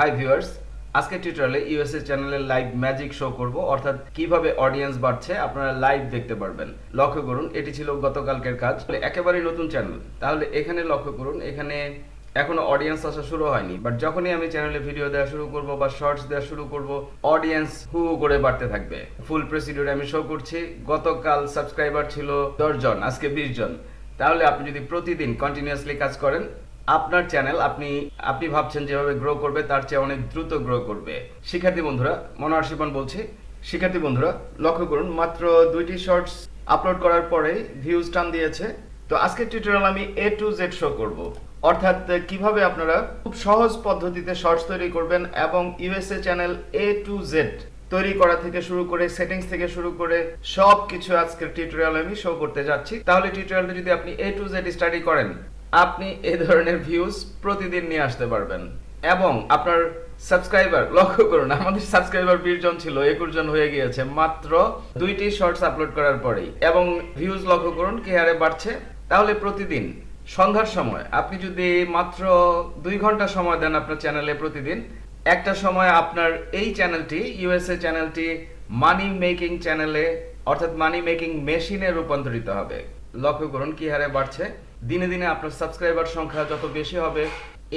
Hi viewers আজকে টিউটোরিয়ালে USA চ্যানেলের লাইভ ম্যাজিক শো করব। অর্থাৎ কীভাবে অডিয়েন্স বাড়ছে, আপনারা লাইভ দেখতে পারবেন। লক্ষ্য করুন, এটি ছিল গতকালকের কাজ। একেবারেই নতুন চ্যানেল তাহলে এখানে লক্ষ্য করুন, এখানে এখনও অডিয়েন্স আসা শুরু হয়নি। বাট যখনই আমি চ্যানেলে ভিডিও দেওয়া শুরু করব বা শর্টস দেওয়া শুরু করব অডিয়েন্স হু হু করে বাড়তে থাকবে। ফুল প্রসিডিউর আমি শো করছি। গতকাল সাবস্ক্রাইবার ছিল দশ জন, আজকে বিশ জন। তাহলে আপনি যদি প্রতিদিন কন্টিনিউয়াসলি কাজ করেন আপনার চ্যানেল আপনি আপনি ভাবছেন যেভাবে গ্রো করবে, তার চেয়ে অনেক দ্রুত গ্রো করবে। শিক্ষার্থী বন্ধুরা, মনোহর বলছি। শিক্ষার্থী বন্ধুরা, লক্ষ্য করুন, মাত্র দুইটি শর্টস আপলোড করার পরে ভিউজ টান দিয়েছে। তো আজকের টিউটোরিয়াল আমি এ টু জেড শো করব। অর্থাৎ, কীভাবে আপনারা খুব সহজ পদ্ধতিতে শর্টস তৈরি করবেন এবং USA channel A to Z তৈরি করা থেকে শুরু করে সেটিংস থেকে শুরু করে সব কিছু আজকের টিউটোরিয়াল আমি শো করতে যাচ্ছি। তাহলে টিউটোরিয়ালটা যদি আপনি এ টু জেড স্টাডি করেন আপনি এই ধরনের ভিউজ প্রতিদিন নিয়ে আসতে পারবেন। এবং আপনার সাবস্ক্রাইবার লক্ষ্য করুন, আমাদের সাবস্ক্রাইবার বিশ জন ছিল, একুশ জন হয়ে গিয়েছে, মাত্র দুইটি শর্টস আপলোড করার পরেই। এবং ভিউজ লক্ষ্য করুন কি হারে বাড়ছে? তাহলে প্রতিদিন, সন্ধ্যার সময়, আপনি যদি মাত্র দুই ঘণ্টা সময় দেন আপনার চ্যানেলে প্রতিদিন, একটা সময় আপনার এই চ্যানেলটি ইউএসএ চ্যানেলটি মানি মেকিং চ্যানেলে অর্থাৎ মানি মেকিং মেশিনে রূপান্তরিত হবে। লক্ষ্য করুন কি হারে বাড়ছে? দিনে দিনে আপনার সাবস্ক্রাইবার সংখ্যা যত বেশি হবে,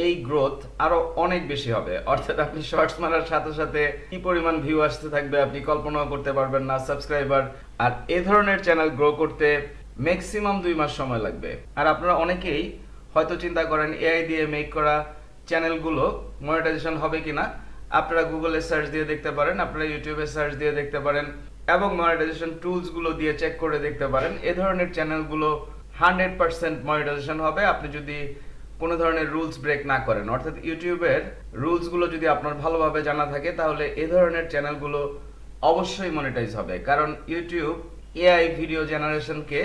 এই গ্রোথ আরও অনেক বেশি হবে। অর্থাৎ আপনি শর্টস মারার সাথে সাথে কি পরিমাণ ভিউ আসতে থাকবে আপনি কল্পনাও করতে পারবেন না সাবস্ক্রাইবার আর এ ধরনের চ্যানেল গ্রো করতে ম্যাক্সিমাম দুই মাস সময় লাগবে। আর আপনারা অনেকেই হয়তো চিন্তা করেন এআই দিয়ে মেক করা চ্যানেলগুলো মনিটাইজেশন হবে কিনা। আপনারা গুগলে সার্চ দিয়ে দেখতে পারেন, আপনারা ইউটিউবে সার্চ দিয়ে দেখতে পারেন, এবং মনিটাইজেশন টুলসগুলো দিয়ে চেক করে দেখতে পারেন। এ ধরনের চ্যানেলগুলো হান্ড্রেড পার্সেন্ট মনিটাইজেশন হবে। আপনি যদি কোনো ধরনের রুলস ব্রেক না করেন, অর্থাৎ ইউটিউবের রুলসগুলো যদি আপনার ভালোভাবে জানা থাকে, তাহলে এ ধরনের চ্যানেলগুলো অবশ্যই মনিটাইজ হবে। কারণ ইউটিউব এআই ভিডিও জেনারেশনকে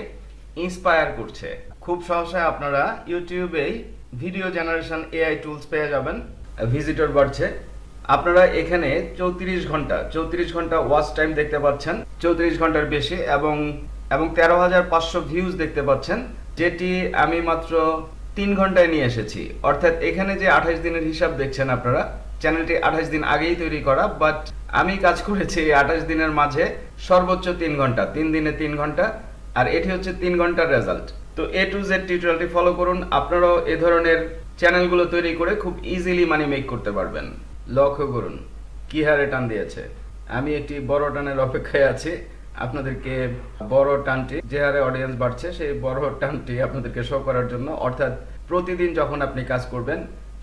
ইন্সপায়ার করছে। খুব সহসায় আপনারা ইউটিউবেই ভিডিও জেনারেশন এআই টুলস পেয়ে যাবেন ভিজিটর বাড়ছে। আপনারা এখানে চৌত্রিশ ঘণ্টা চৌত্রিশ ঘণ্টা ওয়াচ টাইম দেখতে পাচ্ছেন। চৌত্রিশ ঘণ্টার বেশি এবং এবং তেরো হাজার পাঁচশো ভিউজ দেখতে পাচ্ছেন, যেটি আমি মাত্র তিন ঘন্টায় নিয়ে এসেছি। অর্থাৎ এখানে যে আঠাশ দিনের হিসাব দেখছেন আপনারা চ্যানেলটি আঠাশ দিন আগেই তৈরি করা বাট আমি কাজ করেছি এই আঠাশ দিনের মাঝে সর্বোচ্চ তিন ঘণ্টা, তিন দিনে তিন ঘণ্টা, আর এটি হচ্ছে তিন ঘণ্টার রেজাল্ট তো এ টু জেড টিউটোরিয়ালটি ফলো করুন, আপনারাও এ ধরনের চ্যানেলগুলো তৈরি করে খুব ইজিলি মানি মেক করতে পারবেন। লক্ষ্য করুন, কি হারে টান দিয়েছে। আমি একটি বড় টানের অপেক্ষায় আছি। আপনাদেরকে বড় টানটি যে হারে অডিয়েন্স বাড়ছে, সেই বড় টানটি আপনাদেরকে শো করার জন্য, অর্থাৎ প্রতিদিন যখন আপনি কাজ করবেন,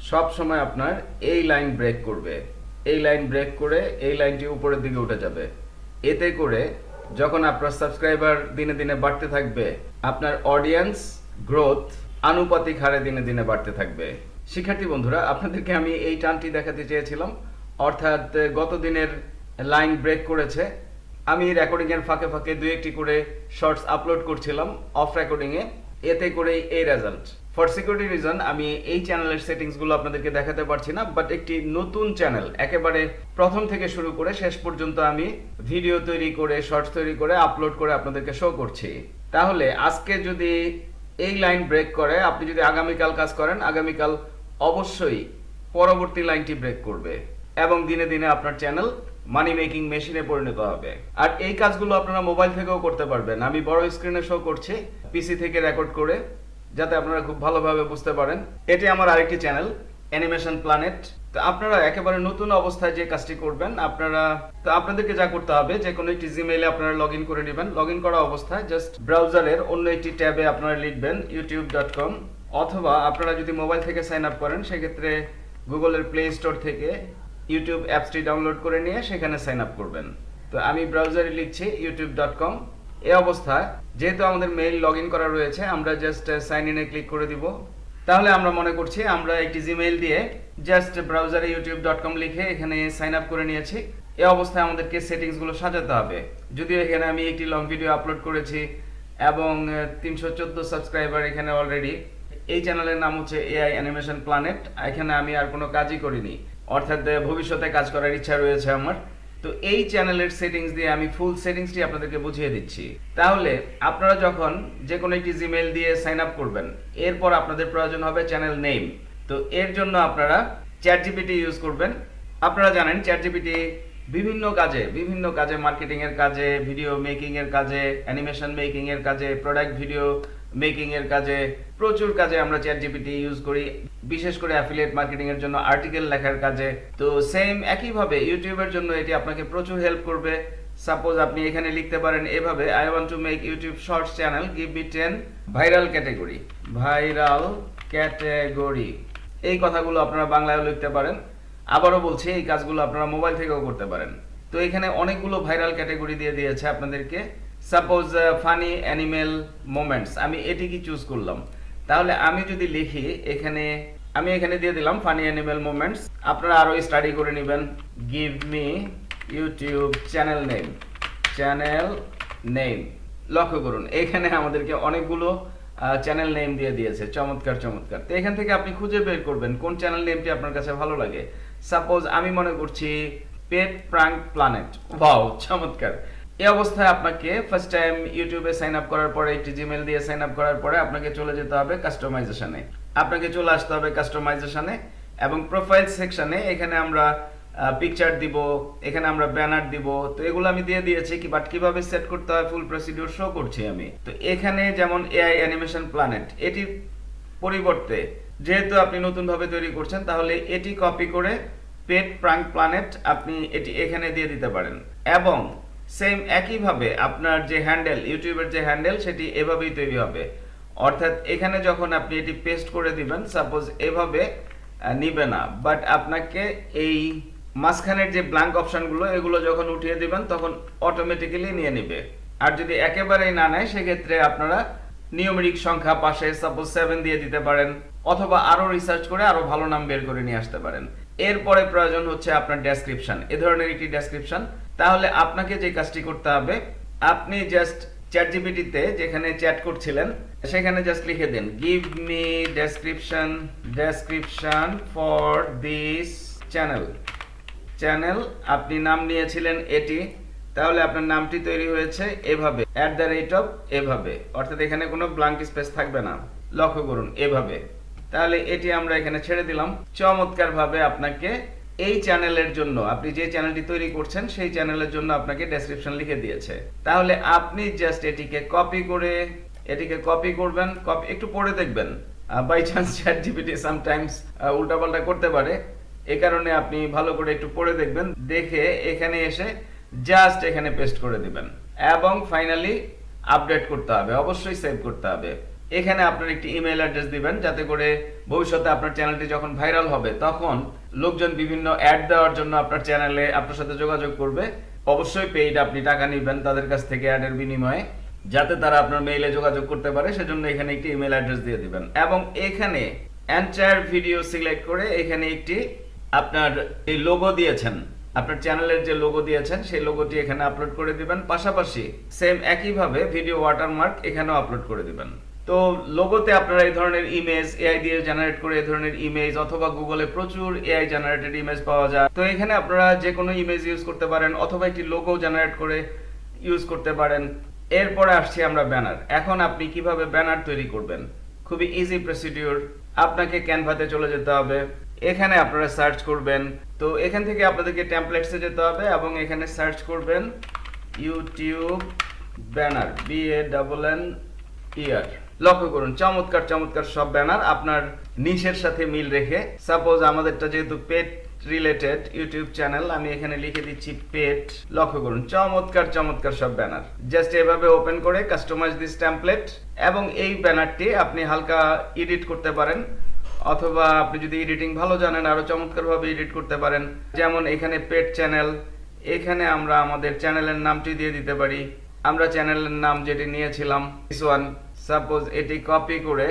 সব সময় আপনার এই লাইন ব্রেক করবে। এই লাইন ব্রেক করে এই লাইনটি উপরের দিকে উঠে যাবে। এতে করে যখন আপনার সাবস্ক্রাইবার দিনে দিনে বাড়তে থাকবে, আপনার অডিয়েন্স গ্রোথ আনুপাতিক হারে দিনে দিনে বাড়তে থাকবে। শিক্ষার্থী বন্ধুরা, আপনাদেরকে আমি এই টানটি দেখাতে চেয়েছিলাম। অর্থাৎ গত দিনের লাইন ব্রেক করেছে আমি রেকর্ডিং এর ফাঁকে ফাঁকে দুই একটি করে শর্টস আপলোড করছিলাম অফ রেকর্ডিং এ। এতে করেই এই রেজাল্ট ফর সিকিউরিটি রিজন আমি এই চ্যানেলের সেটিংসগুলো আপনাদেরকে দেখাতে পারছি না বাট একটি নতুন চ্যানেল একেবারে প্রথম থেকে শুরু করে শেষ পর্যন্ত আমি ভিডিও তৈরি করে শর্টস তৈরি করে আপলোড করে আপনাদেরকে শো করছি। তাহলে, আজকে যদি এই লাইন ব্রেক করে, আপনি যদি আগামীকাল কাজ করেন, আগামীকাল অবশ্যই পরবর্তী লাইনটি ব্রেক করবে। এবং দিনে দিনে আপনার চ্যানেল মানি মেকিং মেশিনে পরিণত হবে। আর এই কাজগুলো আপনারা মোবাইল থেকেও করতে পারবেন। আমি বড় স্ক্রিনে শো করছি পিসি থেকে রেকর্ড করে, যাতে আপনারা খুব ভালোভাবে বুঝতে পারেন। এটি আমার আরেকটি চ্যানেল অ্যানিমেশন প্ল্যানেট তো আপনারা একেবারে নতুন অবস্থায় যে কাজটি করবেন, আপনারা, তো আপনাদেরকে যা করতে হবে, যে কোনো একটি জিমেইলে আপনারা লগ ইন করে নেবেন। লগ ইন করা অবস্থায় জাস্ট ব্রাউজারের অন্য একটি ট্যাবে আপনারা লিখবেন ইউটিউব ডট কম অথবা আপনারা যদি মোবাইল থেকে সাইন আপ করেন, সেক্ষেত্রে গুগলের প্লে স্টোর থেকে ইউটিউব অ্যাপসটি ডাউনলোড করে নিয়ে সেখানে সাইন আপ করবেন। তো আমি ব্রাউজারে লিখছি ইউটিউব ডট কম এ অবস্থায়, যেহেতু আমাদের মেইল লগ ইন করা রয়েছে, আমরা জাস্ট সাইন ইনে ক্লিক করে দিব। তাহলে আমরা মনে করছি, আমরা একটি জিমেইল দিয়ে জাস্ট ব্রাউজারে ইউটিউব ডট কম লিখে এখানে সাইন আপ করে নিয়েছি। এ অবস্থায় আমাদেরকে সেটিংসগুলো সাজাতে হবে। যদিও এখানে আমি একটি লং ভিডিও আপলোড করেছি এবং তিনশো চোদ্দ সাবস্ক্রাইবার এখানে অলরেডি এই চ্যানেলের নাম হচ্ছে এআই অ্যানিমেশন প্ল্যানেট এখানে আমি আর কোনো কাজই করিনি। অর্থাৎ ভবিষ্যতে কাজ করার ইচ্ছা রয়েছে আমার। তো এই চ্যানেলের সেটিংস দিয়ে আমি ফুল সেটিংসটি আপনাদেরকে বুঝিয়ে দিচ্ছি। তাহলে, আপনারা যখন যে কোনো একটি জিমেইল দিয়ে সাইন আপ করবেন, এরপর আপনাদের প্রয়োজন হবে চ্যানেল নেম তো এর জন্য আপনারা চ্যাট জিপিটি ইউজ করবেন। আপনারা জানেন চ্যাট জিপিটি বিভিন্ন কাজে বিভিন্ন কাজে মার্কেটিং এর কাজে ভিডিও মেকিং এর কাজে অ্যানিমেশন মেকিং এর কাজে প্রোডাক্ট ভিডিও মেকিং এর কাজে, প্রচুর কাজে আমরা চ্যাট জিপিটি ইউজ করি, বিশেষ করে অ্যাফিলিয়েট মার্কেটিং এর জন্য আর্টিকেল লেখার কাজে। তো সেম একইভাবে ইউটিউবের জন্য এটি আপনাকে প্রচুর হেল্প করবে। সাপোজ আপনি এখানে লিখতে পারেন এভাবে I want to make YouTube shorts channel give me ten viral category viral category এই কথাগুলো আপনারা বাংলায়ও লিখতে পারেন। আবারও বলছি, এই কাজগুলো আপনারা মোবাইল থেকেও করতে পারেন। তো এখানে অনেকগুলো ভাইরাল ক্যাটাগরি দিয়ে দিয়েছে আপনাদেরকে। সাপোজ ফানি অ্যানিমেল মোমেন্টস আমি এটি কি চুজ করলাম। তাহলে আমি যদি লিখি, এখানে, আমি এখানে দিয়ে দিলাম ফানি অ্যানিমেল মোমেন্টস আপনারা আরও স্টাডি করে নেবেন। Give me YouTube channel name channel name লক্ষ্য করুন, এখানে আমাদেরকে অনেকগুলো চ্যানেল নেম দিয়ে দিয়েছে। চমৎকার চমৎকার। তো এখান থেকে আপনি খুঁজে বের করবেন, কোন চ্যানেল নেমটি আপনার কাছে ভালো লাগে। সাপোজ আমি মনে করছি পেট প্রাঙ্ক প্ল্যানেট ওয়াও চমৎকার। এই অবস্থায় আপনাকে ফার্স্ট টাইম ইউটিউবে সাইন আপ করার পরে, একটি জিমেল দিয়ে সাইন আপ করার পরে আপনাকে চলে যেতে হবে কাস্টমাইজেশনে আপনাকে চলে আসতে হবে কাস্টমাইজেশনে এবং প্রোফাইল সেকশনে এখানে আমরা পিকচার দিব, এখানে আমরা ব্যানার দিব। তো এগুলো আমি দিয়ে দিয়েছি কি বাট কীভাবে সেট করতে হয় ফুল প্রসিডিউর শো করছি আমি। তো এখানে যেমন এআই অ্যানিমেশন প্ল্যানেট এটির পরিবর্তে যেহেতু আপনি নতুন ভাবে তৈরি করছেন, তাহলে এটি কপি করে পেট প্রাঙ্ক প্ল্যানেট আপনি এটি এখানে দিয়ে দিতে পারেন। এবং সেম একইভাবে আপনার যে হ্যান্ডেল ইউটিউবের যে হ্যান্ডেল সেটি এভাবেই তৈরি হবে। অর্থাৎ এখানে যখন আপনি এটি পেস্ট করে দিবেন সাপোজ এভাবে নিবে না। বাট আপনাকে এই মাঝখানের যে ব্ল্যাঙ্ক অপশনগুলো এগুলো যখন উঠিয়ে দিবেন, তখন অটোমেটিক্যালি নিয়ে নিবে। আর যদি একেবারেই না নেয়, সেক্ষেত্রে আপনারা নিয়মিক সংখ্যা পাশে সাপোজ সেভেন দিয়ে দিতে পারেন, অথবা আরও রিসার্চ করে আরও ভালো নাম বের করে নিয়ে আসতে পারেন। এরপরে প্রয়োজন হচ্ছে আপনার ডেসক্রিপশন এ ধরনের একটি ডেসক্রিপশন তাহলে আপনাকে যে কাজটি করতে হবে, আপনি জাস্ট চ্যাট জিপিটিতে যেখানে চ্যাট করছিলেন, সেখানে জাস্ট লিখে দিন give me description description for this channel channel আপনি নাম নিয়েছিলেন এটি, তাহলে আপনার নামটি তৈরি হয়েছে এভাবে অ্যাট দ্য রেট অফ এভাবে। অর্থাৎ এখানে কোনো ব্লাঙ্ক স্পেস থাকবে না। লক্ষ্য করুন, এভাবে। তাহলে এটি আমরা এখানে ছেড়ে দিলাম। চমৎকার ভাবে আপনাকে এই চ্যানেলের জন্য, আপনি যে চ্যানেলটি তৈরি করছেন, সেই চ্যানেলের জন্য আপনাকে ডেসক্রিপশন লিখে দিয়েছে। তাহলে আপনি জাস্ট এটিকে কপি করে, এটিকে কপি করবেন কপি একটু পড়ে দেখবেন। By chance chat GPT sometimes উল্টাপাল্টা করতে পারে। এ কারণে আপনি ভালো করে একটু পড়ে দেখবেন, দেখে এখানে এসে জাস্ট এখানে পেস্ট করে দিবেন। এবং ফাইনালি আপডেট করতে হবে, অবশ্যই সেভ করতে হবে। এখানে আপনার একটি ইমেল অ্যাড্রেস দিবেন, যাতে করে ভবিষ্যতে আপনার চ্যানেলটি যখন ভাইরাল হবে, তখন লোকজন বিভিন্ন অ্যাড দেওয়ার জন্য আপনার চ্যানেলে আপনার সাথে যোগাযোগ করবে। অবশ্যই পেইড আপনি টাকা নেবেন তাদের কাছ থেকে অ্যাডের বিনিময়ে, যাতে তারা আপনার মেইলে যোগাযোগ করতে পারে, সেজন্য এখানে একটি ইমেল অ্যাড্রেস দিয়ে দিবেন। এবং এখানে এন্টায়ার ভিডিও সিলেক্ট করে এখানে একটি আপনার এই লোগো দিয়েছেন। আপনার চ্যানেলের যে লোগো দিয়েছেন, সেই লোগোটি এখানে আপলোড করে দিবেন। পাশাপাশি সেম একইভাবে ভিডিও ওয়াটারমার্ক এখানেও আপলোড করে দিবেন। তো লোগোতে আপনারা এই ধরনের ইমেজ এআই দিয়ে জেনারেট করে এই ধরনের ইমেজ অথবা গুগলে প্রচুর এআই জেনারেটেড ইমেজ পাওয়া যায়। তো এখানে আপনারা যে কোনো ইমেজ ইউজ করতে পারেন অথবা একটি লোগো জেনারেট করে ইউজ করতে পারেন। এরপরে আসছি আমরা ব্যানার এখন আপনি কীভাবে ব্যানার তৈরি করবেন? খুবই ইজি প্রসিডিউর আপনাকে ক্যানভাতে চলে যেতে হবে। এখানে আপনারা সার্চ করবেন। তো এখান থেকে আপনাদেরকে টেমপ্লেটসে যেতে হবে এবং এখানে সার্চ করবেন YouTube banner B A double N E R লক্ষ্য করুন, চমৎকার চমৎকার সব ব্যানার আপনার নিশের সাথে মিল রেখে সাপোজ আমাদেরটা যেহেতু পেট রিলেটেড ইউটিউব চ্যানেল, আমি এখানে লিখে দিচ্ছি পেট লক্ষ্য করুন, চমৎকার চমৎকার সব ব্যানার। জাস্ট এভাবে ওপেন করে কাস্টমাইজ দিস টেমপ্লেট এবং এই ব্যানারটি আপনি হালকা এডিট করতে পারেন, অথবা আপনি যদি এডিটিং ভালো জানেন, আরও চমৎকার ভাবে এডিট করতে পারেন। যেমন এখানে পেট চ্যানেল এখানে আমরা আমাদের চ্যানেলের নামটি দিয়ে দিতে পারি। আমরা চ্যানেলের নাম যেটি নিয়েছিলাম ওয়ান সাপোজ এটি কপি করে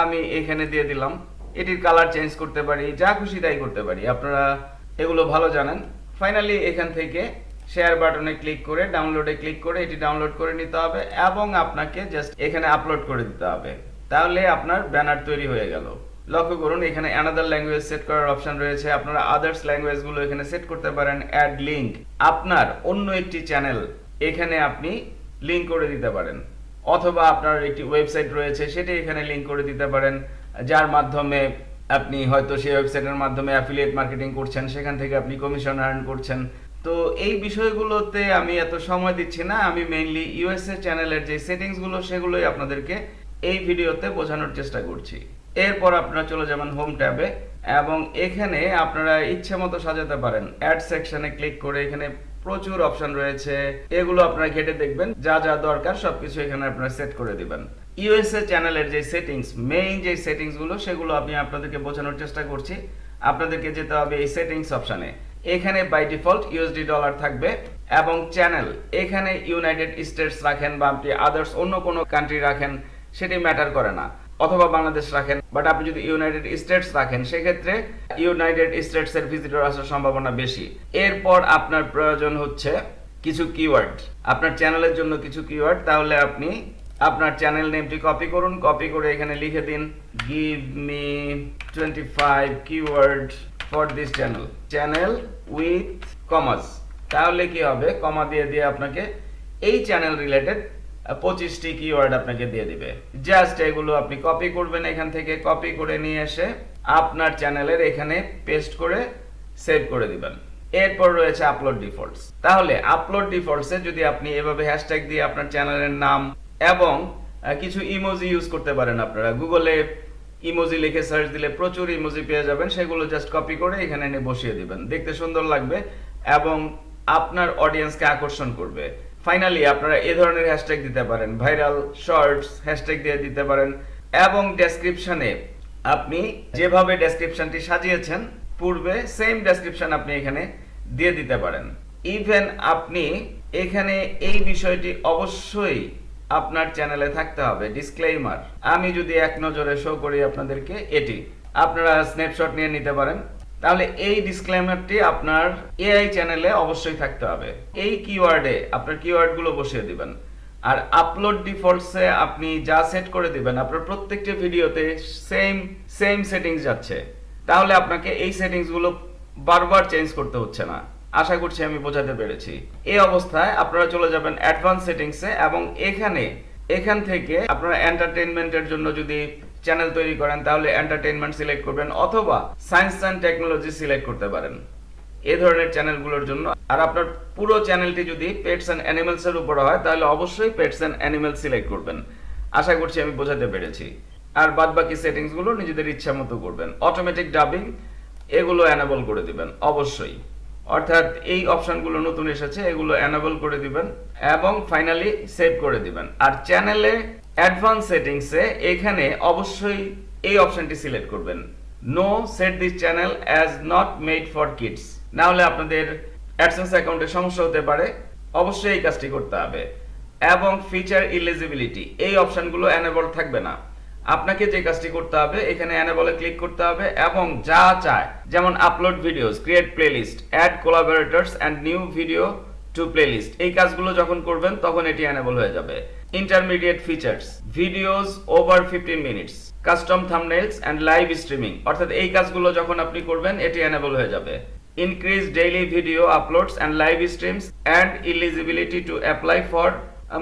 আমি এখানে দিয়ে দিলাম। এটির কালার চেঞ্জ করতে পারি, যা খুশি তাই করতে পারি। আপনারা এগুলো ভালো জানেন। ফাইনালি এখান থেকে শেয়ার বাটনে ক্লিক করে ডাউনলোডে ক্লিক করে এটি ডাউনলোড করে নিতে হবে এবং আপনাকে জাস্ট এখানে আপলোড করে দিতে হবে। তাহলে আপনার ব্যানার তৈরি হয়ে গেল। লক্ষ্য করুন, এখানে অ্যানাদার ল্যাঙ্গুয়েজ সেট করার অপশন রয়েছে। আপনারা আদার্স ল্যাঙ্গুয়েজগুলো এখানে সেট করতে পারেন অ্যাড লিঙ্ক আপনার অন্য একটি চ্যানেল এখানে আপনি লিংক করে দিতে পারেন। অথবা আপনার একটি ওয়েবসাইট রয়েছে, সেটি এখানে লিঙ্ক করে দিতে পারেন, যার মাধ্যমে আপনি হয়তো সেই ওয়েবসাইটের মাধ্যমে অ্যাফিলিয়েট মার্কেটিং করছেন, সেখান থেকে আপনি কমিশন আর্ন করছেন। তো এই বিষয়গুলোতে আমি এত সময় দিচ্ছি না, আমি মেইনলি ইউএসএ চ্যানেলের যে সেটিংসগুলো, সেগুলোই আপনাদেরকে এই ভিডিওতে বোঝানোর চেষ্টা করছি। এরপর আপনারা চলে যাবেন হোম ট্যাবে এবং এখানে আপনারা ইচ্ছে মতো সাজাতে পারেন। অ্যাড সেকশনে ক্লিক করে এখানে প্রচুর অপশন রয়েছে। এগুলো আপনারা ঘেটে দেখবেন। যা যা দরকার সবকিছু এখানে আপনারা সেট করে দিবেন। ইউএসএ চ্যানেলের যে সেটিংস মেইন যে সেটিংসগুলো সেগুলো আমি আপনাদেরকে বোঝানোর চেষ্টা করছি। আপনাদেরকে যেতে হবে এই সেটিংস অপশনে এখানে বাই ডিফল্ট ইউএসডি ডলার থাকবে এবং চ্যানেল এখানে ইউনাইটেড স্টেটস রাখেন বা আপনি আদার্স অন্য কোনো কান্ট্রি রাখেন, সেটি ম্যাটার করে না। অথবা বাংলাদেশ রাখেন বাট আপনি যদি ইউনাইটেড স্টেটস রাখেন, সেক্ষেত্রে ইউনাইটেড স্টেটস এর ভিজিটর আসার সম্ভাবনা বেশি। এরপর আপনার প্রয়োজন হচ্ছে কিছু কিওয়ার্ড আপনার চ্যানেলের জন্য কিছু কিওয়ার্ড তাহলে আপনি আপনার চ্যানেল নেমটি কপি করুন কপি করে এখানে লিখে দিন give me twenty five keyword for this channel channel with commas তাহলে কি হবে? কমা দিয়ে দিয়ে আপনাকে এই চ্যানেল রিলেটেড পঁচিশটি কিওয়ার্ড আপনাকে দিয়ে দিবে। জাস্ট এগুলো আপনি কপি করবেন এখান থেকে কপি করে নিয়ে এসে আপনার চ্যানেলের এখানে পেস্ট করে সেভ করে দিবেন। এরপর রয়েছে আপলোড ডিফল্টস তাহলে আপলোড ডিফল্টসে যদি আপনি এভাবে হ্যাশট্যাগ দিয়ে আপনার চ্যানেলের নাম এবং কিছু ইমোজি ইউজ করতে পারেন আপনারা। গুগলে ইমোজি লিখে সার্চ দিলে প্রচুর ইমোজি পেয়ে যাবেন। সেগুলো জাস্ট কপি করে এখানে এনে বসিয়ে দিবেন। দেখতে সুন্দর লাগবে এবং আপনার অডিয়েন্সকে আকর্ষণ করবে। ফাইনালি আপনারা এই ধরনের হ্যাশট্যাগ দিতে পারেন। ভাইরাল শর্টস হ্যাশট্যাগ দিয়ে দিতে পারেন। এবং ডেসক্রিপশনে আপনি যেভাবে ডেসক্রিপশনটি সাজিয়েছেন, পূর্বে সেম ডেসক্রিপশন আপনি এখানে দিয়ে দিতে পারেন। ইভেন আপনি এখানে এই বিষয়টি অবশ্যই আপনার চ্যানেলে থাকতে হবে। ডিসক্লেইমার আমি যদি এক নজরে শো করি আপনাদেরকে এটি। আপনারা স্ন্যাপশট নিয়ে নিতে পারেন। তাহলে এই ডিসক্লেমারটি আপনার এআই চ্যানেলে অবশ্যই থাকতে হবে। এই কিওয়ার্ডে আপনার কিওয়ার্ডগুলো বসিয়ে দিবেন। আর আপলোড ডিফল্টসে আপনি যা সেট করে দিবেন, আপনার প্রত্যেকটি ভিডিওতে সেম সেম সেটিংস যাচ্ছে। তাহলে আপনাকে এই সেটিংসগুলো বারবার চেঞ্জ করতে হচ্ছে না। আশা করছি আমি বোঝাতে পেরেছি। এই অবস্থায় আপনারা চলে যাবেন অ্যাডভান্স সেটিংসে এবং এখানে, এখান থেকে আপনারা এন্টারটেইনমেন্টের জন্য যদি চ্যানেল তৈরি করেন, তাহলে এন্টারটেইনমেন্ট সিলেক্ট করবেন অথবা সায়েন্স অ্যান্ড টেকনোলজি সিলেক্ট করতে পারেন। এই ধরনের চ্যানেলগুলোর জন্য। আর আপনার পুরো চ্যানেলটি যদি পেটস অ্যান্ড অ্যানিমেলস এর উপর হয়, তাহলে অবশ্যই পেটস অ্যান্ড অ্যানিমেল সিলেক্ট করবেন। আশা করছি আমি বোঝাতে পেরেছি। আর বাদ বাকি সেটিংসগুলো নিজেদের ইচ্ছা মতো করবেন। অটোমেটিক ডাবিং এগুলো অ্যানাবল করে দিবেন, অবশ্যই। অর্থাৎ এই অপশনগুলো নতুন এসেছে, এগুলো অ্যানাবল করে দিবেন এবং ফাইনালি সেভ করে দিবেন। আর চ্যানেলে অ্যাডভান্স সেটিংসে এখানে অবশ্যই এই অপশনটি সিলেক্ট করবেন। No set this channel as not made for kids না হলে আপনাদের অ্যাডসেন্স অ্যাকাউন্টে সমস্যা হতে পারে। অবশ্যই এই কাজটি করতে হবে। এবং ফিচার ইলিজিবিলিটি এই অপশনগুলো অ্যানেবল থাকবে না। আপনাকে যে কাজটি করতে হবে, এখানে অ্যানেবলে ক্লিক করতে হবে এবং যা চায়, যেমন upload videos create playlist add collaborators and new video to playlist এই কাজগুলো যখন করবেন, তখন এটি অ্যানেবল হয়ে যাবে। Intermediate features videos over fifteen minutes custom thumbnails and live streaming অর্থাৎ এই কাজগুলো যখন আপনি করবেন, এটি অ্যানেবল হয়ে যাবে। Increase daily video uploads and live streams and eligibility to apply for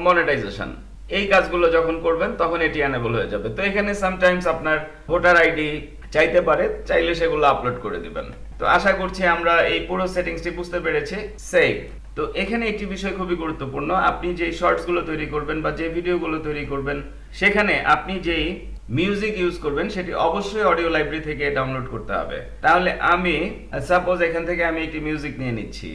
monetization এই কাজগুলো যখন করবেন, তখন এটি অ্যানেবল হয়ে যাবে। তো এখানে সামটাইমস আপনার ভোটার আইডি চাইতে পারে, চাইলে সেগুলো আপলোড করে দিবেন। তো আশা করছি আমরা এই পুরো সেটিংসটি বুঝতে পেরেছি। সেভ তো এখানে একটি বিষয় খুবই গুরুত্বপূর্ণ। আপনি যে শর্টসগুলো তৈরি করবেন বা যে ভিডিওগুলো তৈরি করবেন, সেখানে আপনি যেই মিউজিক ইউজ করবেন, সেটি অবশ্যই অডিও লাইব্রেরি থেকে ডাউনলোড করতে হবে। তাহলে আমি সাপোজ এখান থেকে আমি একটি মিউজিক নিয়ে নিচ্ছি।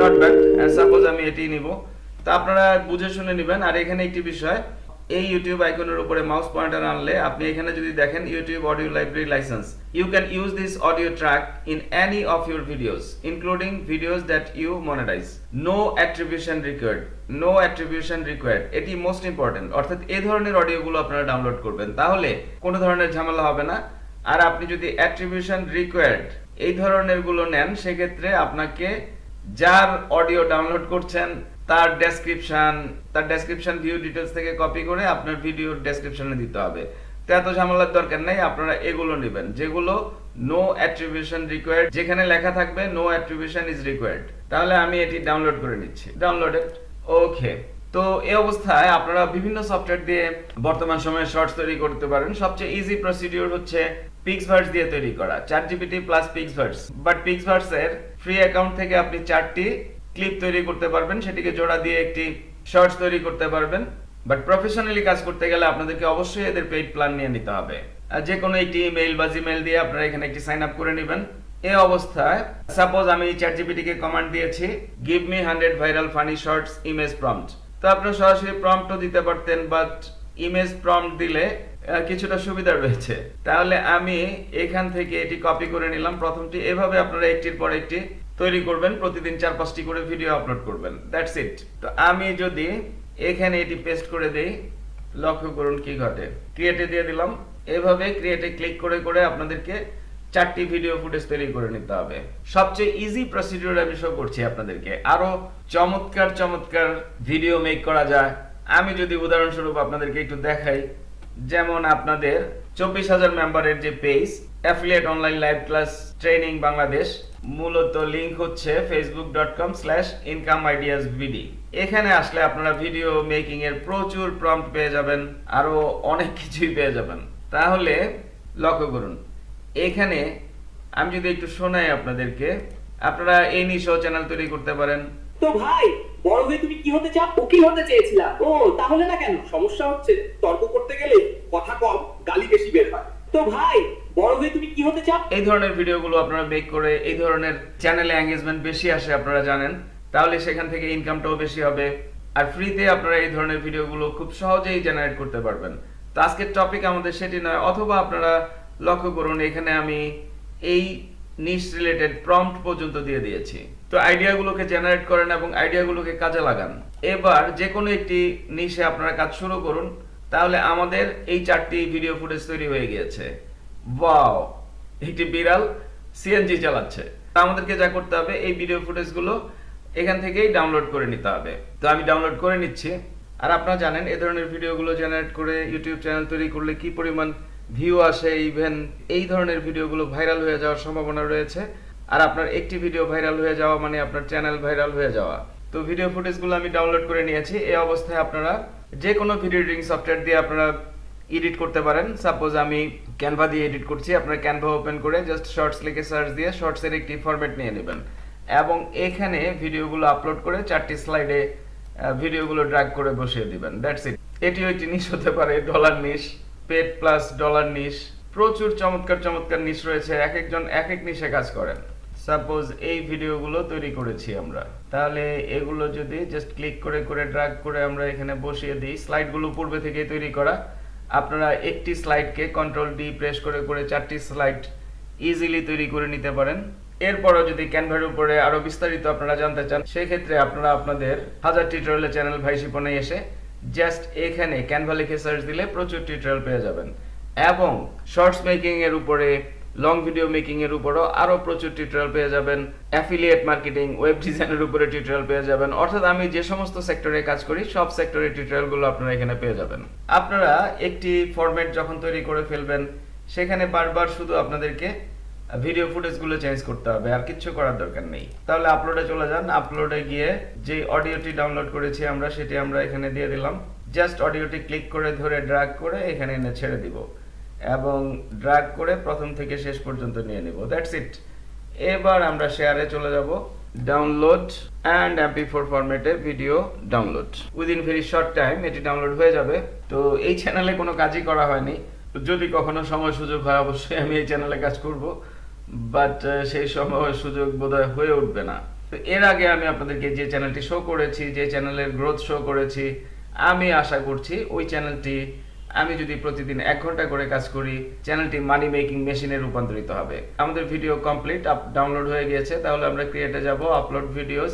নট ব্যাড সাপোজ আমি এটি নিব। তো আপনারা বুঝে শুনে নেবেন। আর এখানে একটি বিষয় এই ইউটিউব আইকনের উপরে মাউস পয়েন্টার আনলে আপনি এখানে যদি দেখেন YouTube audio library license you can use this audio track in any of your videos including videos that you monetize no attribution required no attribution required এটি মোস্ট ইম্পর্টেন্ট অর্থাৎ এই ধরনের অডিওগুলো আপনারা ডাউনলোড করবেন। তাহলে কোনো ধরনের ঝামেলা হবে না। আর আপনি যদি অ্যাট্রিবিউশন রিকোয়ার্ড এই ধরনেরগুলো নেন, সেক্ষেত্রে আপনাকে যার অডিও ডাউনলোড করছেন তার ডেসক্রিপশন তার ডেসক্রিপশন ভিউ ডিটেলস থেকে কপি করে আপনার ভিডিওর ডেসক্রিপশনে দিতে হবে। তো এত ঝামেলার দরকার নেই, আপনারা এগুলো নেবেন। যেগুলো নো অ্যাট্রিবিউশন রিকোয়ার্ড যেখানে লেখা থাকবে নো অ্যাট্রিবিউশন ইজ রিকোয়ার্ড তাহলে আমি এটি ডাউনলোড করে নিচ্ছি। ডাউনলোডেড ওকে তো এই অবস্থায় আপনারা বিভিন্ন সফটওয়্যার দিয়ে বর্তমান সময়ে শর্টস তৈরি করতে পারেন। সবচেয়ে ইজি প্রসিডিওর হচ্ছে পিক্সভার্স দিয়ে তৈরি করা। চার GPT plus Pixverse but Pixverse এর ফ্রি অ্যাকাউন্ট থেকে আপনি চারটি ক্লিপ তৈরি করতে পারবেন, সেটিকে জোড়া দিয়ে একটি শর্টস তৈরি করতে পারবেন। বাট প্রফেশনালি কাজ করতে গেলে আপনাদেরকে অবশ্যই এদের পেইড প্ল্যান নিয়ে নিতে হবে। আর যে কোনো একটি ইমেইল বা জিমেইল দিয়ে আপনারা এখানে একটি সাইন আপ করে নেবেন। এই অবস্থায় সাপোজ আমি চ্যাট জিপিটিকে কমান্ড দিয়েছি give me hundred viral funny shorts image prompt তো আপনারা সরাসরি প্রম্পটও দিতে পারতেন বাট ইমেজ প্রম্পট দিলে কিছুটা সুবিধা রয়েছে। তাহলে আমি এখান থেকে এটি কপি করে নিলাম। প্রথমটি এভাবে আপনারা একটির পর একটি তৈরি করবেন, প্রতিদিন চার পাঁচটি করে ভিডিও আপলোড করবেন। দ্যাটস ইট তো আমি যদি এখানে এটি পেস্ট করে দেই, লক্ষ্য করুন কি ঘটে। ক্রিয়েটে দিয়ে দিলাম। এভাবে ক্রিয়েটে ক্লিক করে করে আপনাদেরকে চারটি ভিডিও ফুটেজ তৈরি করে নিতে হবে। সবচেয়ে ইজি প্রসিডিউর আমি শো করছি আপনাদেরকে। আরও চমৎকার চমৎকার ভিডিও মেক করা যায়। আমি যদি উদাহরণস্বরূপ আপনাদেরকে একটু দেখাই, যেমন আপনাদের চব্বিশ হাজার মেম্বারের যে page affiliate online live class training Bangladesh মূলত লিংক হচ্ছে Facebook dot com slash income ideas BD এখানে আসলে আপনারা ভিডিও মেকিং এর প্রচুর প্রম্পট পেয়ে যাবেন, আরও অনেক কিছুই পেয়ে যাবেন। তাহলে লক্ষ্য করুন, এখানে আমি যদি একটু শোনাই আপনাদেরকে, আপনারা এই নিশো চ্যানেল তৈরি করতে পারেন। তো ভাই, বড় হয়ে তুমি কি হতে চাও? উকিল হতে চেয়েছিলা? ও, তাহলে না কেন? সমস্যা হচ্ছে, তর্ক করতে গেলে কথা কম, গালি বেশি বের হয়। তো ভাই, বড় হয়ে তুমি কি হতে চাও? এই ধরনের ভিডিওগুলো আপনারা মেক করে এই ধরনের চ্যানেলে এঙ্গেজমেন্ট বেশি আসে আপনারা জানেন, তাহলে সেখান থেকে ইনকামটাও বেশি হবে। আর ফ্রিতে আপনারা এই ধরনের ভিডিওগুলো খুব সহজেই জেনারেট করতে পারবেন। তো আজকের টপিক আমাদের সেটি নয়, অথবা আপনারা লক্ষ্য করুন, এখানে আমি এই নিশ রিলেটেড প্রম্পট পর্যন্ত দিয়ে দিয়েছি। তো আইডিয়াগুলোকে জেনারেট করেন এবং আইডিয়াগুলোকে কাজে লাগান। এবার যে কোনো একটি নিশে আপনারা কাজ শুরু করুন। তাহলে আমাদের এই চারটি ভিডিও ফুটেজ তৈরি হয়ে গিয়েছে। ওয়াও একটি বিড়াল সিএনজি চালাচ্ছে। আমাদেরকে যা করতে হবে, এই ভিডিও ফুটেজগুলো এখান থেকেই ডাউনলোড করে নিতে হবে। তো আমি ডাউনলোড করে নিচ্ছি। আর আপনারা জানেন, এ ধরনের ভিডিওগুলো জেনারেট করে ইউটিউব চ্যানেল তৈরি করলে কি পরিমাণ ভিউ আসে ইভেন এই ধরনের ভিডিওগুলো ভাইরাল হয়ে যাওয়ার সম্ভাবনা রয়েছে। আর আপনার একটি ভিডিও ভাইরাল হয়ে যাওয়া মানে আপনার চ্যানেল ভাইরাল হয়ে যাওয়া। তো ভিডিও ফুটেজগুলো আমি ডাউনলোড করে নিয়েছি। এই অবস্থায় আপনারা যে কোনো ভিডিও এডিটিং সফটওয়্যার দিয়ে আপনারা এডিট করতে পারেন। সাপোজ আমি ক্যানভা দিয়ে এডিট করছি, আপনারা ক্যানভা ওপেন করে জাস্ট শর্টস লিখে সার্চ দিয়ে শর্টসের একটি ফরম্যাট নিয়ে নেবেন। এবং এখানে ভিডিওগুলো আপলোড করে চারটি স্লাইডে ভিডিওগুলো ড্র্যাগ করে বসিয়ে দিবেন। দ্যাটস ইট এটিও একটি নিশ হতে পারে dollar niche paid plus dollar niche প্রচুর চমৎকার চমৎকার নিশ রয়েছে। এক একজন এক এক নিশে কাজ করেন। সাপোজ এই ভিডিওগুলো তৈরি করেছি আমরা। তাহলে এগুলো যদি জাস্ট ক্লিক করে করে ড্রাগ করে আমরা এখানে বসিয়ে দিই স্লাইডগুলো পূর্বে থেকে তৈরি করা। আপনারা একটি স্লাইডকে কন্ট্রোল ডি প্রেস করে করে চারটি স্লাইড ইজিলি তৈরি করে নিতে পারেন। এরপরও যদি ক্যানভার উপরে আরও বিস্তারিত আপনারা জানতে চান, সেক্ষেত্রে আপনারা আপনাদের হাজার টিউটোরিয়ালের চ্যানেল ভাই এসে জাস্ট এখানে ক্যানভা লিখে সার্চ দিলে প্রচুর টিউটোরিয়াল পেয়ে যাবেন। এবং শর্টস মেকিং এর উপরে লং ভিডিও মেকিং এর উপরও আরও প্রচুর টিউটোরিয়াল পেয়ে যাবেন। অ্যাফিলিয়েট মার্কেটিং ওয়েব ডিজাইনের উপরে টিউটোরিয়াল পেয়ে যাবেন। অর্থাৎ আমি যে সমস্ত সেক্টরে কাজ করি, সব সেক্টরের টিউটোরিয়ালগুলো আপনারা এখানে পেয়ে যাবেন। আপনারা একটি ফরম্যাট যখন তৈরি করে ফেলবেন, সেখানে বারবার শুধু আপনাদেরকে ভিডিও ফুটেজগুলো চেঞ্জ করতে হবে, আর কিচ্ছু করার দরকার নেই। তাহলে আপলোডে চলে যান। আপলোডে গিয়ে যে অডিওটি ডাউনলোড করেছি আমরা, সেটি আমরা এখানে দিয়ে দিলাম। জাস্ট অডিওটি ক্লিক করে, ধরে ড্র্যাগ করে এখানে এনে ছেড়ে দিব। এবং ড্রাগ করে প্রথম থেকে শেষ পর্যন্ত নিয়ে নেব। দ্যাটস ইট এবার আমরা শেয়ারে চলে যাব। ডাউনলোড অ্যান্ড এমপি ফোর ফরম্যাটে video download within very short time এটি ডাউনলোড হয়ে যাবে। তো এই চ্যানেলে কোনো কাজই করা হয়নি। যদি কখনো সময় সুযোগ হয়, অবশ্যই আমি এই চ্যানেলে কাজ করব। বাট সেই সময় সুযোগ বোধহয় হয়ে উঠবে না। তো এর আগে আমি আপনাদেরকে যে চ্যানেলটি শো করেছি, যে চ্যানেলের গ্রোথ শো করেছি, আমি আশা করছি ওই চ্যানেলটি আমি যদি প্রতিদিন এক ঘণ্টা করে কাজ করি চ্যানেলটি মানি মেকিং মেশিনে রূপান্তরিত হবে। আমাদের ভিডিও কমপ্লিট আপ ডাউনলোড হয়ে গিয়েছে, তাহলে আমরা ক্রিয়েটে যাব আপলোড ভিডিওস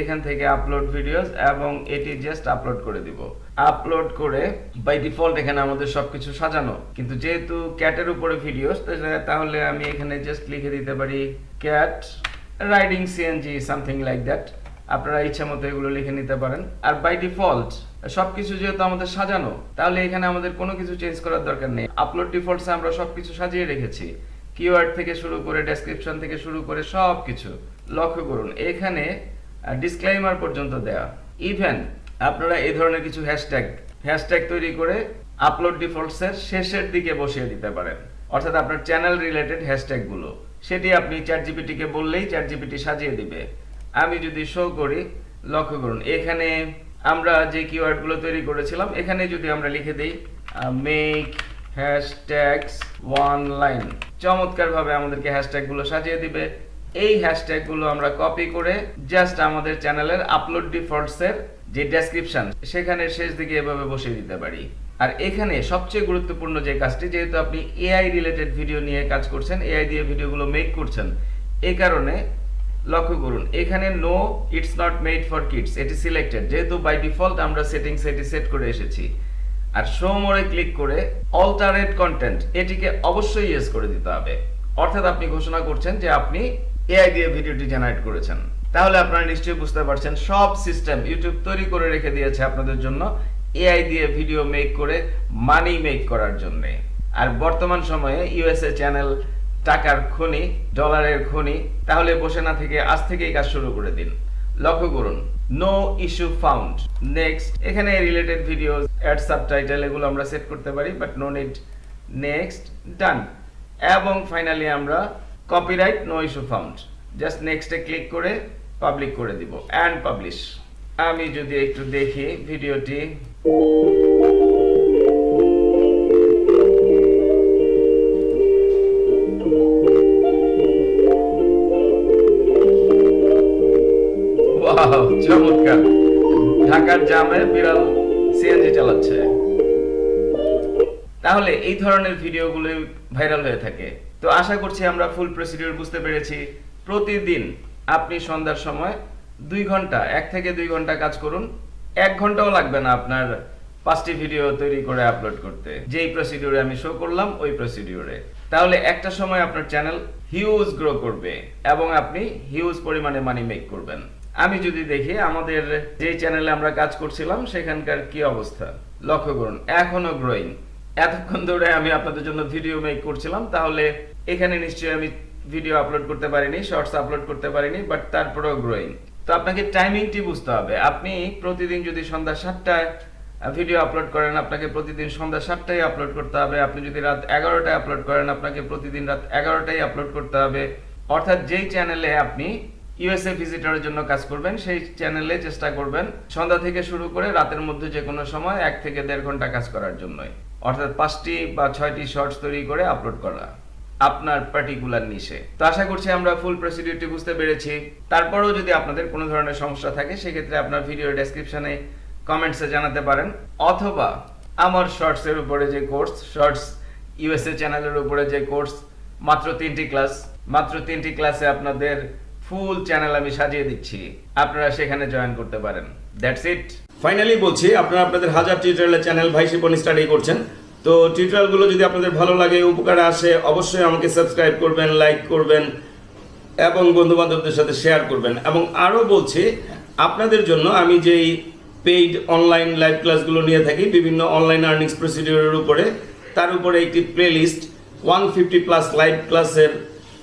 এখান থেকে আপলোড ভিডিওস এবং এটি জাস্ট আপলোড করে দিব। আপলোড করে বাই ডিফল্ট এখানে আমাদের সবকিছু সাজানো। কিন্তু যেহেতু ক্যাটের উপরে ভিডিওস তাহলে আমি এখানে জাস্ট লিখে দিতে পারি cat riding CNG something like that আপনারা ইচ্ছা মতো এগুলো লিখে নিতে পারেন। আর বাই ডিফল্ট সবকিছু যেহেতু আমাদের সাজানো, তাহলে এখানে আমাদের কোনো কিছু চেঞ্জ করার দরকার নেই। আপলোড ডিফল্টসে আমরা সবকিছু সাজিয়ে রেখেছি। কিওয়ার্ড থেকে শুরু করে ডেসক্রিপশন থেকে শুরু করে সব কিছু লক্ষ্য করুন। এখানে ডিসক্লাইমার পর্যন্ত দেয়া। ইভেন আপনারা এই ধরনের কিছু হ্যাশট্যাগ হ্যাশট্যাগ তৈরি করে আপলোড ডিফল্টসের শেষের দিকে বসিয়ে দিতে পারেন। অর্থাৎ আপনার চ্যানেল রিলেটেড হ্যাশট্যাগুলো সেটি আপনি চ্যাট জিপিটিকে বললেই চ্যাট জিপিটি সাজিয়ে দিবে। আমি যদি শো করি, লক্ষ্য করুন, এখানে আমরা যে কিওয়ার্ডগুলো তৈরি করেছিলাম, এখানে যদি আমরা লিখে দিই মেক হ্যাশট্যাগস ওয়ান লাইন চমৎকারভাবে আমাদেরকে হ্যাশট্যাগুলো সাজিয়ে দিবে। এই হ্যাশট্যাগুলো আমরা কপি করে জাস্ট আমাদের চ্যানেলের আপলোড ডিফল্টসের যে ডেসক্রিপশন সেখানে শেষ দিকে এভাবে বসিয়ে দিতে পারি। আর এখানে সবচেয়ে গুরুত্বপূর্ণ যে কাজটি, যেহেতু আপনি এআই রিলেটেড ভিডিও নিয়ে কাজ করছেন এআই দিয়ে ভিডিওগুলো মেক করছেন এই কারণে লক্ষ্য করুন, এখানে no it's not made for kids এটি সিলেক্টেড যেহেতু বাই ডিফল্ট আমরা সেটিংস এটি সেট করে এসেছি। আর শো মোড়ে ক্লিক করে অল্টারেট কন্টেন্ট এটিকে অবশ্যই ইয়েস করে দিতে হবে। অর্থাৎ আপনি ঘোষণা করছেন যে আপনি এআই দিয়ে ভিডিওটি জেনারেট করেছেন। তাহলে আপনারা নিশ্চয়ই বুঝতে পারছেন, সব সিস্টেম ইউটিউব তৈরি করে রেখে দিয়েছে আপনাদের জন্য এআই দিয়ে ভিডিও মেক করে মানি মেক করার জন্যে। আর বর্তমান সময়ে ইউএসএ চ্যানেল টাকার খনি, ডলারের খনি, তাহলে বসে না থেকে আজ থেকেই কাজ শুরু করে দিন। লক্ষ্য করুন নো ইস্যু ফাউন্ড নেক্সট এখানে রিলেটেড ভিডিও অ্যাড সাবটাইটেল এগুলো আমরা সেট করতে পারি but no need next done এবং ফাইনালি আমরা copyright no issue found just নেক্সটে ক্লিক করে পাবলিক করে দিব অ্যান্ড পাবলিশ আমি যদি একটু দেখি ভিডিওটি চমৎকার। ঢাকার জামে বিড়াল সিএনজি চালাচ্ছে। তাহলে এই ধরনের ভিডিওগুলো ভাইরাল হয়ে থাকে। তো আশা করছি আমরা ফুল প্রসিডিউর বুঝতে পেরেছি। প্রতিদিন আপনি সন্ধ্যার সময় দুই ঘণ্টা, এক থেকে দুই ঘণ্টা কাজ করুন। এক ঘন্টাও লাগবে না আপনার পাঁচটি ভিডিও তৈরি করে আপলোড করতে। যেই প্রসিডিউরে আমি শো করলাম, ওই প্রসিডিউরে তাহলে একটা সময় আপনার চ্যানেল হিউজ গ্রো করবে এবং আপনি হিউজ পরিমাণে মানি মেক করবেন। আমি যদি দেখি আমাদের যে চ্যানেলে আমরা কাজ করছিলাম, সেখানকার কি অবস্থা? লক্ষ্য করুন, এখনও গ্রোয়িং এতক্ষণ ধরে আমি আপনাদের জন্য ভিডিও মেক করছিলাম, তাহলে এখানে নিশ্চয়ই আমি ভিডিও আপলোড করতে পারিনি শর্টস আপলোড করতে পারিনি বাট তারপরেও গ্রোয়িং তো আপনাকে টাইমিংটি বুঝতে হবে। আপনি প্রতিদিন যদি সন্ধ্যা সাতটায় ভিডিও আপলোড করেন, আপনাকে প্রতিদিন সন্ধ্যা সাতটায় আপলোড করতে হবে। আপনি যদি রাত এগারোটায় আপলোড করেন, আপনাকে প্রতিদিন রাত এগারোটায় আপলোড করতে হবে। অর্থাৎ যেই চ্যানেলে আপনি ইউএসএ ভিজিটরের জন্য কাজ করবেন, সেই চ্যানেলে চেষ্টা করবেন সন্ধ্যা থেকে শুরু করে রাতের মধ্যে যে কোনো সময় এক থেকে দেড় ঘণ্টা কাজ করার জন্যই। অর্থাৎ পাঁচটি বা ছয়টি শর্টস তৈরি করে আপলোড করা আপনার পার্টিকুলার নিশে তো আশা করছি আমরা ফুল প্রসিডিউরটি বুঝতে পেরেছি। তারপরেও যদি আপনাদের কোনো ধরনের সমস্যা থাকে, সেক্ষেত্রে আপনার ভিডিও ডেসক্রিপশনে কমেন্টসে জানাতে পারেন। অথবা আমার শর্টসের উপরে যে কোর্স শর্টস ইউএসএ চ্যানেলের উপরে যে কোর্স মাত্র তিনটি ক্লাস মাত্র তিনটি ক্লাসে আপনাদের ফুল চ্যানেল আমি সাজিয়ে দিচ্ছি। আপনারা সেখানে জয়েন করতে পারেন। দ্যাটস ইট ফাইনালি বলছি, আপনারা আপনাদের হাজার টিউটোরিয়ালের চ্যানেল ভাই শিপন স্টাডি করছেন। তো টিউটোরিয়ালগুলো যদি আপনাদের ভালো লাগে, উপকারে আসে, অবশ্যই আমাকে সাবস্ক্রাইব করবেন লাইক করবেন, এবং বন্ধু বান্ধবদের সাথে শেয়ার করবেন। এবং আরও বলছি, আপনাদের জন্য আমি যেই পেইড অনলাইন লাইভ ক্লাসগুলো নিয়ে থাকি, বিভিন্ন অনলাইন আর্নিংস প্রসিডিউরের উপরে, তার উপরে একটি playlist one fifty plus live ক্লাসের